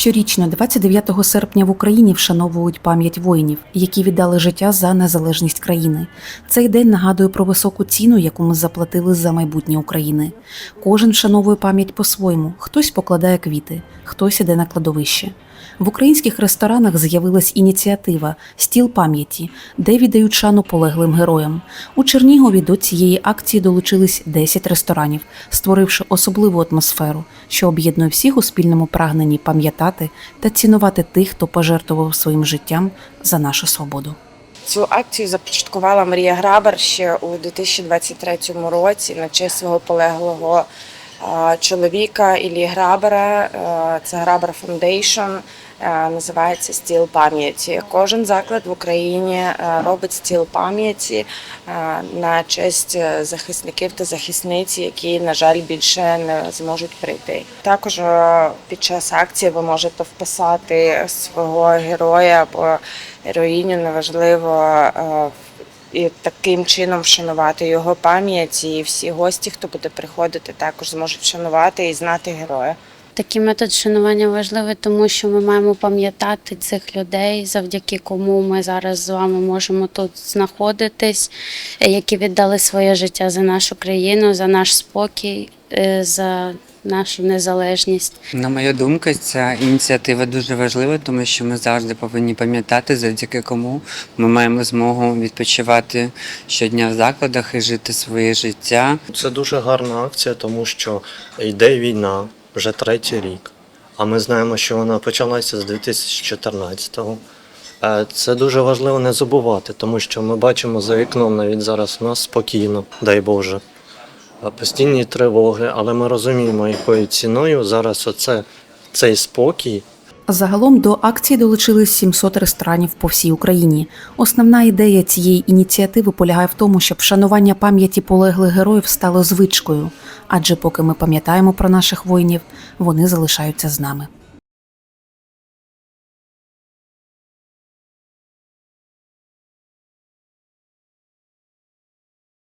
Щорічно, 29 серпня в Україні вшановують пам'ять воїнів, які віддали життя за незалежність країни. Цей день нагадує про високу ціну, яку ми заплатили за майбутнє України. Кожен вшановує пам'ять по-своєму: хтось покладає квіти, хтось іде на кладовище. В українських ресторанах з'явилась ініціатива Стіл пам'яті, де віддають шану полеглим героям. У Чернігові до цієї акції долучились 10 ресторанів, створивши особливу атмосферу, що об'єднує всіх у спільному прагненні пам'ятати та цінувати тих, хто пожертвував своїм життям за нашу свободу. Цю акцію започаткувала Марія Грабар ще у 2023 році на честь свого полеглого чоловіка Іллі Грабара. Е, Це Грабар Фондейшн. Називається стіл пам'яті. Кожен заклад в Україні е, робить стіл пам'яті е, на честь е, захисників та захисниць, які, на жаль, більше не зможуть прийти. Також е, під час акції ви можете вписати свого героя або героїню, неважливо. е, І таким чином вшанувати його пам'ять, і всі гості, хто буде приходити, також зможуть вшанувати і знати героя. Такий метод шанування важливий, тому що ми маємо пам'ятати цих людей, завдяки кому ми зараз з вами можемо тут знаходитись, які віддали своє життя за нашу країну, за наш спокій, е, за нашу незалежність. На мою думку, ця ініціатива дуже важлива, тому що ми завжди повинні пам'ятати, завдяки кому ми маємо змогу відпочивати щодня в закладах і жити своє життя. Це дуже гарна акція, тому що йде війна вже третій рік. А ми знаємо, що вона почалася з 2014-го. Е, Це дуже важливо не забувати, тому що ми бачимо за вікном навіть зараз у нас спокійно, дай Боже. Е, Постійні тривоги, але ми розуміємо, якою ціною зараз оце, цей спокій Загалом до акції долучились 700 ресторанів по всій Україні. Основна ідея цієї ініціативи полягає в тому, щоб вшанування пам'яті полеглих героїв стало звичкою, адже поки ми пам'ятаємо про наших воїнів, вони залишаються з нами.